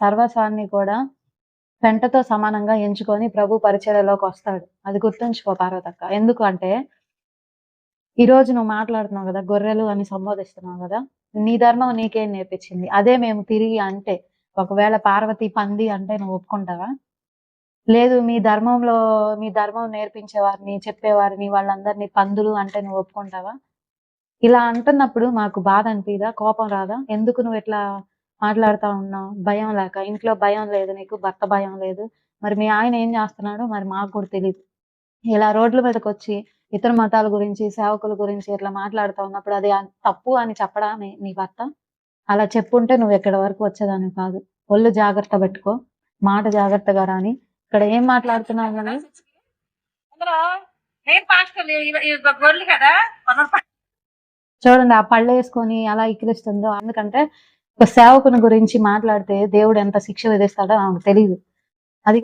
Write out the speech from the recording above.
సర్వస్వాన్ని కూడా పెంటతో సమానంగా ఎంచుకొని ప్రభు పరిచర్యలోకి వస్తాడు. అది గుర్తుంచుకో పార్వతక్క. ఎందుకు అంటే ఈ రోజు నువ్వు మాట్లాడుతున్నావు కదా గొర్రెలు అని సంబోధిస్తున్నావు కదా నీ ధర్మం నీకేం నేర్పించింది. అదే మేము తిరిగి అంటే ఒకవేళ పార్వతి పంది అంటే నువ్వు ఒప్పుకుంటావా? లేదు మీ ధర్మంలో మీ ధర్మం నేర్పించేవారిని చెప్పేవారిని వాళ్ళందరినీ పందులు అంటే నువ్వు ఒప్పుకుంటావా? ఇలా అంటున్నప్పుడు మాకు బాధ అనిపిదా? కోపం రాదా? ఎందుకు నువ్వు ఇట్లా మాట్లాడుతా ఉన్నావు భయం లేక. ఇంట్లో భయం లేదు నీకు భర్త భయం లేదు. మరి మీ ఆయన ఏం చేస్తున్నాడో మరి మాకు కూడా తెలియదు ఇలా రోడ్ల మీదకి వచ్చి ఇతర మతాల గురించి సేవకుల గురించి ఇట్లా మాట్లాడుతూ ఉన్నప్పుడు అది తప్పు అని చెప్పడా నీ భర్త. అలా చెప్పుంటే నువ్వు ఎక్కడి వరకు వచ్చేదాన్ని కాదు. ఒళ్ళు జాగ్రత్త పెట్టుకో. మాట జాగ్రత్తగా రాని. ఇక్కడ ఏం మాట్లాడుతున్నావు కదా? చూడండి ఆ పళ్ళు వేసుకొని అలా ఇక్కిలిస్తుందో ఎందుకంటే ఒక సేవకుని గురించి మాట్లాడితే దేవుడు ఎంత శిక్ష విధిస్తాడో ఆమెకు తెలియదు